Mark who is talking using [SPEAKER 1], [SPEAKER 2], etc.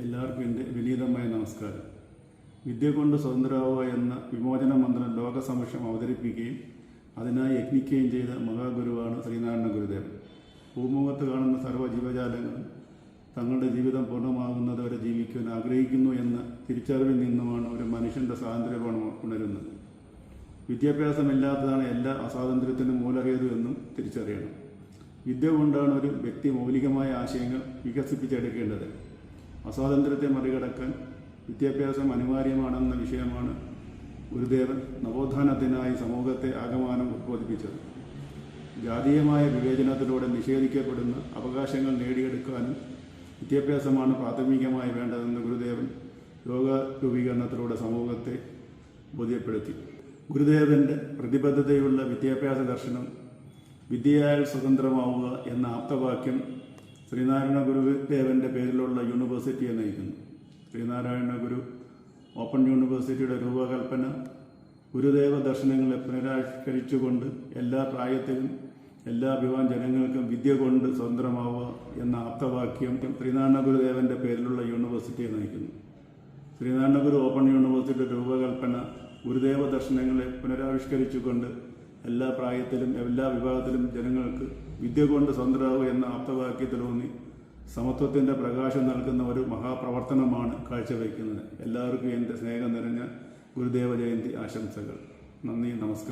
[SPEAKER 1] എല്ലാവർക്കും എന്റെ വിനീതമായ നമസ്കാരം. വിദ്യ കൊണ്ട് സ്വതന്ത്രരാവുക എന്ന വിമോചന മന്ത്രം ലോകസമക്ഷം അവതരിപ്പിക്കുകയും അതിനായി യജ്ഞിക്കുകയും ചെയ്ത മഹാഗുരുവാണ് ശ്രീനാരായണ ഗുരുദേവൻ. ഭൂമുഖത്ത് കാണുന്ന സർവ ജീവജാലങ്ങളും തങ്ങളുടെ ജീവിതം പൂർണമാകുന്നതുവരെ ജീവിക്കുവാൻ ആഗ്രഹിക്കുന്നു എന്ന തിരിച്ചറിവിൽ നിന്നുമാണ് ഒരു മനുഷ്യന്റെ സ്വാതന്ത്ര്യം ഉണരുന്നത്. വിദ്യാഭ്യാസമില്ലാത്തതാണ് എല്ലാ അസ്വാതന്ത്ര്യത്തിനും മൂലഹേതു എന്നും തിരിച്ചറിയണം. വിദ്യ കൊണ്ടാണ് ഒരു വ്യക്തി മൗലികമായ ആശയങ്ങൾ വികസിപ്പിച്ചെടുക്കേണ്ടത്. അസ്വാതന്ത്ര്യത്തെ മറികടക്കാൻ വിദ്യാഭ്യാസം അനിവാര്യമാണെന്ന വിഷയമാണ് ഗുരുദേവൻ നവോത്ഥാനത്തിനായി സമൂഹത്തെ ആകമാനം ഉദ്ബോധിപ്പിച്ചത്. ജാതീയമായ വിവേചനത്തിലൂടെ നിഷേധിക്കപ്പെടുന്ന അവകാശങ്ങൾ നേടിയെടുക്കാനും വിദ്യാഭ്യാസമാണ് പ്രാഥമികമായി വേണ്ടതെന്ന് ഗുരുദേവൻ യോഗ രൂപീകരണത്തിലൂടെ സമൂഹത്തെ ബോധ്യപ്പെടുത്തി. ഗുരുദേവന്റെ പ്രതിബദ്ധതയുള്ള വിദ്യാഭ്യാസ ദർശനം വിദ്യയാൽ സ്വതന്ത്രമാവുക എന്ന ആപ്തവാക്യം ശ്രീനാരായണ ഗുരുദേവന്റെ പേരിലുള്ള യൂണിവേഴ്സിറ്റിയെ നയിക്കുന്നു. ശ്രീനാരായണ ഗുരു ഓപ്പൺ യൂണിവേഴ്സിറ്റിയുടെ രൂപകൽപ്പന ഗുരുദേവ ദർശനങ്ങളെ പുനരാവിഷ്കരിച്ചുകൊണ്ട് എല്ലാ പ്രായത്തിലും എല്ലാ വിവാഹ ജനങ്ങൾക്കും വിദ്യ കൊണ്ട് സ്വതന്ത്രമാവുക എന്ന ആപ്തവാക്യം ശ്രീനാരായണ ഗുരുദേവന്റെ പേരിലുള്ള യൂണിവേഴ്സിറ്റിയെ നയിക്കുന്നു. ശ്രീനാരായണ ഗുരു ഓപ്പൺ യൂണിവേഴ്സിറ്റിയുടെ രൂപകൽപ്പന ഗുരുദേവ ദർശനങ്ങളെ പുനരാവിഷ്കരിച്ചുകൊണ്ട് എല്ലാ പ്രായത്തിലും എല്ലാ വിഭാഗത്തിലും ജനങ്ങൾക്ക് വിദ്യ കൊണ്ട് സ്വതന്ത്രമാവുക എന്ന ആപ്തവാക്യത്തിലൂന്നി സമത്വത്തിന്റെ പ്രകാശം നൽകുന്ന ഒരു മഹാപ്രവർത്തനമാണ് കാഴ്ചവെക്കുന്നത് എല്ലാവർക്കും എന്റെ സ്നേഹം നിറഞ്ഞ ഗുരുദേവ ജയന്തി ആശംസകൾ. നന്ദി നമസ്കാരം.